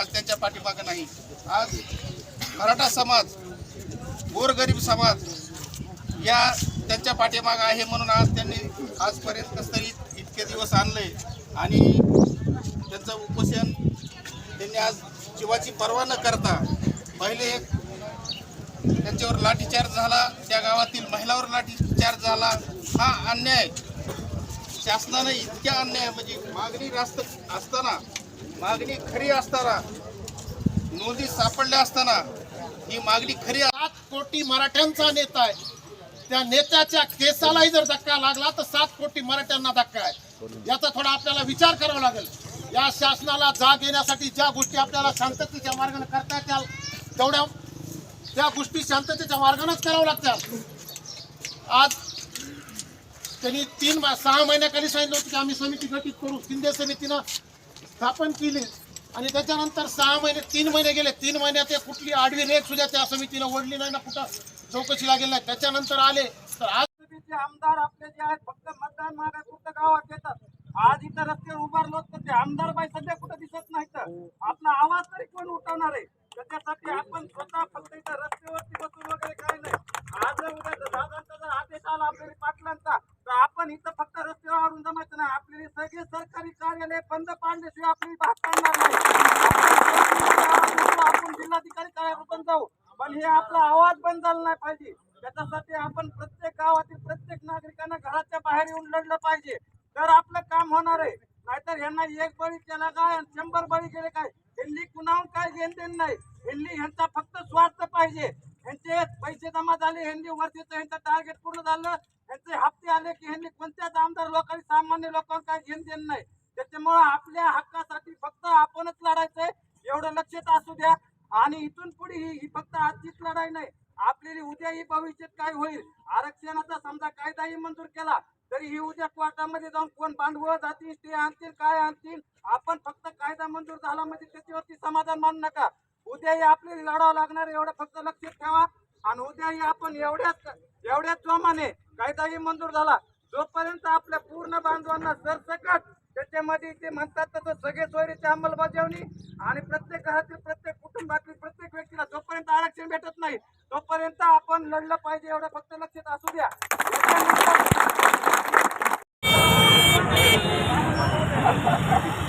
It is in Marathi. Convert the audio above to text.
आज त्यांच्या पाठीमागं नाही. आज मराठा समाज गोरगरीब समाज या त्यांच्या पाठीमागं आहे म्हणून आज त्यांनी आजपर्यंत कसं तरी इतके दिवस आणले. आणि त्यांचं उपोषण त्यांनी आज जीवाची पर्वा न करता पहिले एक त्यांच्यावर लाठीचार्ज झाला त्या गावातील महिलावर लाठीचार्ज झाला. हा अन्याय शासनानं इतक्या अन्याय म्हणजे मागणी रास्त असताना मागणी खरी असताना नोंदी सापडल्या असताना ही मागणी खरी सात कोटी मराठ्यांचा नेता आहे. त्या नेत्याच्या केसालाही जर धक्का लागला तर सात कोटी मराठ्यांना धक्का आहे. याचा थोडा आपल्याला विचार करावा लागेल. या शासनाला जाग येण्यासाठी ज्या गोष्टी आपल्याला शांततेच्या मार्गाने करता येत्या तेवढ्या त्या गोष्टी शांततेच्या मार्गानेच करावं लागतात आज त्यांनी तीन मा- सहा महिन्याखाली सांगितलं होतं की आम्ही समिती गठीत करू. शिंदे समितीनं स्थापन केली. आणि त्याच्यानंतर सहा महिने तीन महिने गेले. तीन महिन्यात ते कुठली आडवी रेख सुद्धा त्या समितीला ओढली नाही ना कुठं चौकशी लागेल नाही. त्याच्यानंतर आले. तर आज आमदार आपले जे आहेत फक्त मतदान मागापुरतं गावात येतात? आज इथं रस्त्यावर उभारलो तर ते आमदार बाई सध्या कुठं दिसत नाही तर आपला आवाज तरी कोण उठवणार आहे त्याच्यासाठी आपण स्वतः फक्त इथं रस्त्यावरती बसून वगैरे काही नाही आज जर उद्या जर दादांचा जर आदेश आला आपल्याला पाटलांचा तर आपण इथं फक्त रस्त्यावर आणून जमायचं नाही आपले सगळे सरकारी कार्यालय बंद पाडल्याशिवाय नाही आपण जिल्हाधिकारी कार्यालयात पण जाऊ. पण हे आपला आवाज बंद झाला नाही पाहिजे. त्याच्यासाठी आपण प्रत्येक गावातील प्रत्येक नागरिकांना घराच्या बाहेर येऊन लढलं पाहिजे. तर आपलं काम होणार आहे. नाहीतर यांना एक बळी केला काय आणि शंभर बळी केले काय? यांनी कुणाहून काय घेण देण नाही. यांनी ह्यांचा फक्त स्वार्थ पाहिजे. ह्यांचे पैसे जमा झाले ह्यांनी वर्षीचं ह्यांचं टार्गेट पूर्ण झालं. ह्यांचे हप्ते आले की ह्यांनी कोणत्याच आमदार लोकांनी सामान्य लोकांना काय घेण देण नाही. त्याच्यामुळं आपल्या हक्कासाठी फक्त आपणच लढायचंय एवढं लक्षात असू द्या. आणि इथून पुढे ही ही फक्त आजचीच लढाई नाही आपल्याला उद्याही भविष्यात काय होईल? आरक्षणाचा समजा कायदाही मंजूर केला तरी ही उद्या कोर्टामध्ये जाऊन कोण बांधव जातील ते आणतील काय आणतील? आपण फक्त कायदा मंजूर झाला म्हणजे त्याच्यावरती समाधान मानू नका. उद्याही आपल्याला लढावं लागणार एवढं फक्त लक्षात ठेवा. आणि उद्याही आपण एवढ्याच एवढ्याच जोमाने कायदाही मंजूर झाला जोपर्यंत आपल्या पूर्ण बांधवांना सरसकट समाधी ते म्हणतात तसं सगळे सोयरीची अंमलबजावणी आणि प्रत्येक घरातील प्रत्येक कुटुंबातील प्रत्येक व्यक्तीला जोपर्यंत आरक्षण भेटत नाही तोपर्यंत आपण लढलं पाहिजे एवढं फक्त लक्षात असू द्या Thank you.